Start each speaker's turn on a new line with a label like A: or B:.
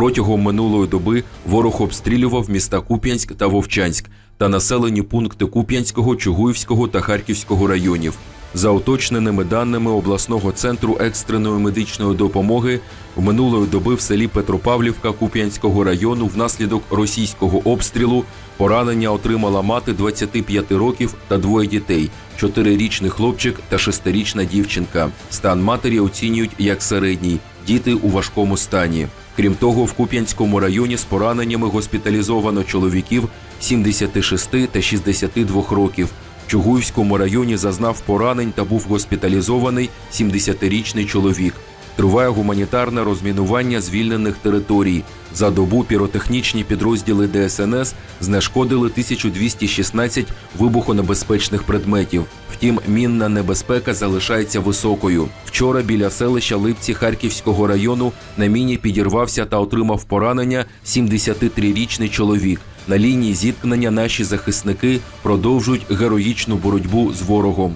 A: Протягом минулої доби ворог обстрілював міста Куп'янськ та Вовчанськ та населені пункти Куп'янського, Чугуївського та Харківського районів. За уточненими даними обласного центру екстреної медичної допомоги, в минулої доби в селі Петропавлівка Куп'янського району внаслідок російського обстрілу поранення отримала мати 25 років та двоє дітей: чотирирічний хлопчик та шестирічна дівчинка. Стан матері оцінюють як середній, діти у важкому стані. Крім того, в Куп'янському районі з пораненнями госпіталізовано чоловіків 76 та 62 років. В Чугуївському районі зазнав поранень та був госпіталізований 70-річний чоловік. Триває гуманітарне розмінування звільнених територій. За добу піротехнічні підрозділи ДСНС знешкодили 1216 вибухонебезпечних предметів. Втім, мінна небезпека залишається високою. Вчора біля селища Липці Харківського району на міні підірвався та отримав поранення 73-річний чоловік. На лінії зіткнення наші захисники продовжують героїчну боротьбу з ворогом.